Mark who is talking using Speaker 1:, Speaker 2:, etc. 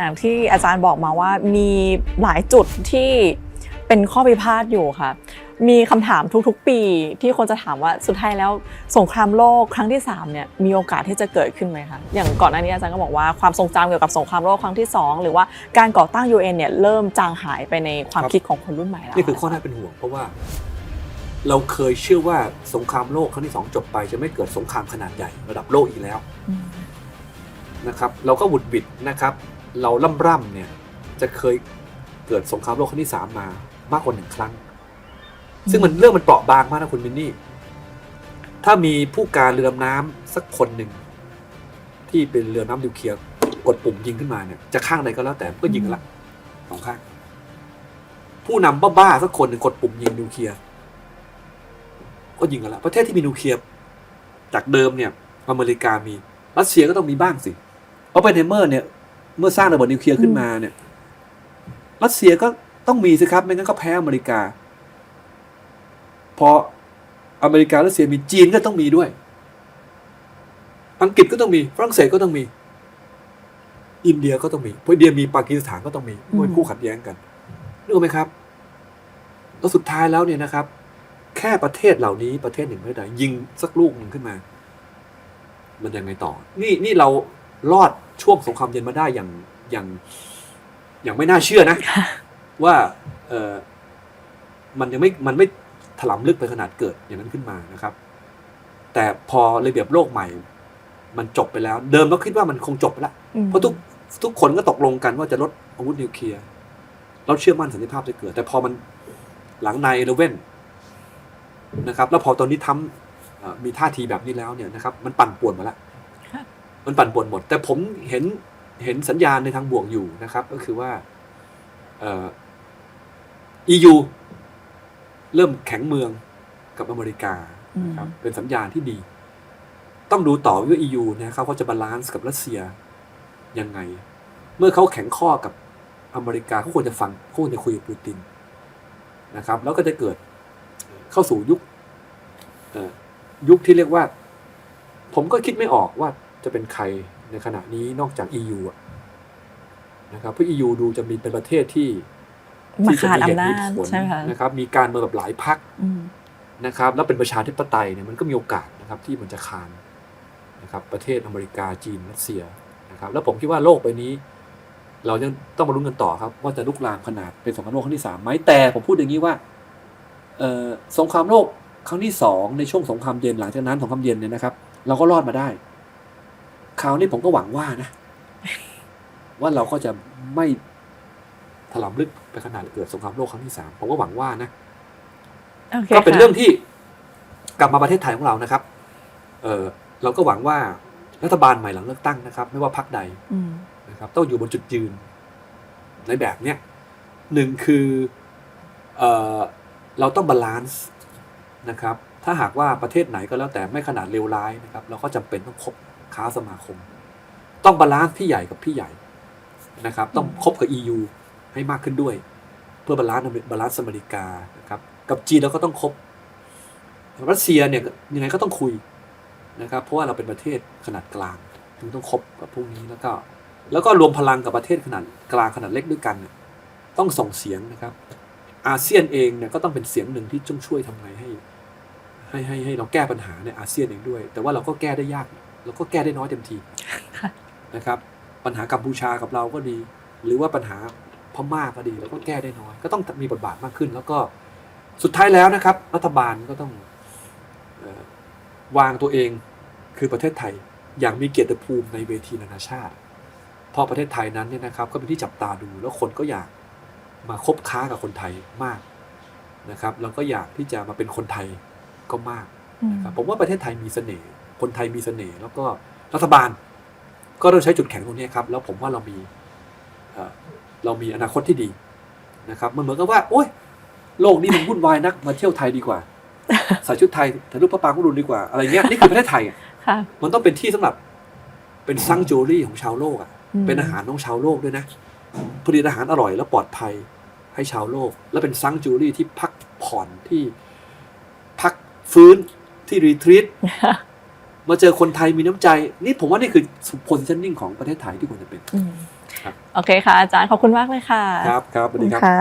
Speaker 1: อย่างที่อาจารย์บอกมาว่ามีหลายจุดที่เป็นข้อพิพาทอยู่ค่ะ มีคำถามทุกๆ ปีที่คนจะถามว่าสุดท้ายแล้วสงครามโลกครั้งที่3เนี่ยมีโอกาสที่จะเกิดขึ้นไหมคะอย่างก่อนหน้านี้อาจารย์ก็บอกว่าความทรงจำเกี่ยวกับสงครามโลกครั้งที่ 2 หรือว่าการก่อตั้ง UN เนี่ยเริ่มจางหายไปในความ
Speaker 2: ครับ
Speaker 1: คิดของคนรุ่นใหม่แล้ว
Speaker 2: นี่คือข้อน่าเป็นห่วงเพราะว่า เราเคยเชื่อว่าสงครามโลกครั้งที่สองจบไป จะไม่เกิดสงครามขนาดใหญ่ระดับโลกอีกแล้ว
Speaker 1: อืม
Speaker 2: นะครับ เราก็หวุดหวิดนะครับ เราล่ำร่ำเนี่ยจะเคยเกิดสงครามโลกครั้งที่สามมามากกว่าหนึ่งครั้ง ซึ่งมันเรื่องมันเปราะบางมากนะคุณมินนี่ ถ้ามีผู้การเรือดำน้ำสักคนหนึ่งที่เป็นเรือน้ำนิวเคลียร์กดปุ่มยิงขึ้นมาเนี่ย จะข้างใดก็แล้วแต่ก็ยิงกันละสองข้าง ผู้นำบ้าๆสักคนหนึ่งกดปุ่มยิงนิวเคลียร์ก็ยิงกันละประเทศที่มีนิวเคลียร์จากเดิมเนี่ย อเมริกามีรัสเซียก็ต้องมีบ้างสิเพราะไปเนเมอร์เนี่ย เมื่อสร้างระเบิดนิวเคลียร์ขึ้นมาเนี่ย รัสเซียก็ต้องมีสิครับ ไม่งั้นก็แพ้อเมริกา พออเมริการัสเซียมีจีนก็ต้องมีด้วย อังกฤษก็ต้องมีฝรั่งเศสก็ต้องมี อินเดียก็ต้องมีเพราะอินเดียมีปากีสถานก็ต้องมีเป็นคู่ขัดแย้งกันนึกออกไหมครับ แล้วสุดท้ายแล้วเนี่ยนะครับ แค่ประเทศเหล่านี้ประเทศหนึ่งไม่ได้ยิงสักลูกหนึ่งขึ้นมา มันยังไงต่อ นี่นี่เรารอด ช่วงสงครามเย็นมาได้อย่างอย่างอย่างไม่น่าเชื่อนะ ว่าเออมันยังไม่มันไม่ถลำลึกไปขนาดเกิดอย่างนั้นขึ้นมานะครับ แต่พอระเบียบโลกใหม่ มันจบไปแล้ว เดิมเราคิดว่ามันคงจบไปแล้ว
Speaker 1: อืม
Speaker 2: เพราะทุกทุกคนก็ตกลงกันว่าจะลดอาวุธนิวเคลียร์เราเชื่อมั่นสันติภาพจะเกิด แต่พอมันหลังในเลเว่นนะครับ แล้วพอตอนนี้ทำเอ่อมีท่าทีแบบนี้แล้วเนี่ยนะครับ มันปั่นป่วนหมาแล้ว
Speaker 1: ค่ะ
Speaker 2: มันปั่นป่วนหมด แต่ผมเห็นเห็นสัญญาณในทางบวกอยู่นะครับ ก็คือว่าเอ่อ EU เริ่มแข็งเมืองกับอเมริกานะครับเป็นสัญญาณที่ดี ต้องดูต่อว่า EU นะครับเขาจะบาลานซ์กับรัสเซียยังไง เมื่อเขาแข็งข้อกับอเมริกาเขาควรจะฟังเขาควรจะคุยกับปูตินนะครับ แล้วก็จะเกิดเข้าสู่ยุคเอ่อยุคที่เรียกว่า ผมก็คิดไม่ออกว่า จะเป็นใครในขณะนี้นอกจาก EU อะนะครับเพราะ EU ดูจะมีเป็นประเทศที่
Speaker 1: มา
Speaker 2: ที่จะ
Speaker 1: ขาด
Speaker 2: มีเห
Speaker 1: อำ
Speaker 2: ตุ
Speaker 1: นา
Speaker 2: มี
Speaker 1: จ
Speaker 2: ผล
Speaker 1: ใช่ไหมคะ
Speaker 2: นะครับมีการเมืองแบบหลายพัก
Speaker 1: อืม
Speaker 2: นะครับแล้วเป็นประชาธิปไตยเนี่ยมันก็มีโอกาสนะครับที่มันจะคานนะครับประเทศอเมริกาจีนรัสเซียนะครับแล้วผมคิดว่าโลกใบนี้ เรายังต้องมาลุ้นกันต่อครับ ว่าจะลุกลามขนาดเป็นสงครามโลกครั้งที่สามไหมแต่ผมพูดอย่างนี้ว่าเอ่อสงครามโลกครั้งที่สองในช่วงสงครามเย็นหลังจากนั้นสงครามเย็นเนี่ยนะครับ เราก็รอดมาได้ คราวนี้ผมก็หวังว่านะ ว่าเราก็จะไม่ถลำลึกไปขนาดเกิดสงครามโลกครั้งที่สามผมก็หวังว่านะ
Speaker 1: โอเค
Speaker 2: ก็เป็น
Speaker 1: ค่ะ
Speaker 2: เรื่องที่กลับมาประเทศไทยของเรานะครับ เออเราก็หวังว่ารัฐบาลใหม่หลังเลือกตั้งนะครับ ไม่ว่าพรรคใด
Speaker 1: อืม
Speaker 2: นะครับ ต้องอยู่บนจุดยืน ในแบบเนี้ยหนึ่งคือเออเราต้องบาลานซ์นะครับ ถ้าหากว่าประเทศไหนก็แล้วแต่ไม่ขนาดเลวร้ายนะครับ เราก็จำเป็นต้องคบ ค้าสมาคม ต้องบาลานซ์พี่ใหญ่กับพี่ใหญ่นะครับ ต้องคบกับ EU ให้มากขึ้นด้วย เพื่อบาลานซ์บาลานซ์อเมริกานะครับกับจีนเราก็ต้องคบรัสเซียเนี่ยยังไงก็ต้องคุยนะครับ เพราะว่าเราเป็นประเทศขนาดกลางถึงต้องคบกับพวกนี้แล้วก็ แล้วก็รวมพลังกับประเทศขนาดกลางขนาดเล็กด้วยกันเนี่ยต้องส่งเสียงนะครับ อาเซียนเองเนี่ยก็ต้องเป็นเสียงหนึ่งที่ต้องช่วยทำไงให้ให้ให้ให้เราแก้ปัญหาในอาเซียนเองด้วย แต่ว่าเราก็แก้ได้ยาก เราก็แก้ได้น้อยเต็มที
Speaker 1: ค่ะ
Speaker 2: นะครับ ปัญหากัมพูชากับเราก็ดี หรือว่าปัญหาพม่าก็ดีเราก็แก้ได้น้อย ก็ต้องมีบทบาทมากขึ้น แล้วก็สุดท้ายแล้วนะครับ รัฐบาลก็ต้องเอ่อวางตัวเองคือประเทศไทยอย่างมีเกียรติภูมิในเวทีนานาชาติ เพราะประเทศไทยนั้นเนี่ยนะครับ ก็เป็นที่จับตาดูแล้วคนก็อยากมาคบค้ากับคนไทยมากนะครับแล้วก็อยากที่จะมาเป็นคนไทยก็มาก
Speaker 1: อืม
Speaker 2: นะครับผมว่าประเทศไทยมีเสน่ห์ คนไทยมีเสน่ห์แล้วก็รัฐบาล ก็ต้องใช้จุดแข็งตรงนี้ครับ แล้วผมว่าเรามีเอ่อเรามีอนาคตที่ดีนะครับมันเหมือนกับว่าโอ้ยโลกนี้มันวุ่นวายนักมาเที่ยวไทยดีกว่าใส่ชุดไทยถ่ายรูปพระปรางกุรุนดีกว่าอะไรเงี้ยนี่คือประเทศไทยอะ
Speaker 1: ค่ะ
Speaker 2: มันต้องเป็นที่สำหรับเป็นซังจูรี่ของชาวโลกอะ
Speaker 1: ม
Speaker 2: เป็นอาหารของชาวโลกด้วยนะผลิตอาหารอร่อยและปลอดภัยให้ชาวโลก และเป็นซังจูรี่ที่พักผ่อนที่พักฟื้นที่รีทรีต มาเจอคนไทยมีน้ำใจ นี่ผมว่านี่คือ positioning ของประเทศไทยที่ควรจะเป็น
Speaker 1: อืม
Speaker 2: ครับ
Speaker 1: โอเคค่ะ อาจารย์ขอบคุณมากเลยค่ะ
Speaker 2: ครับครับสวัสดีครับ
Speaker 1: ค่ะ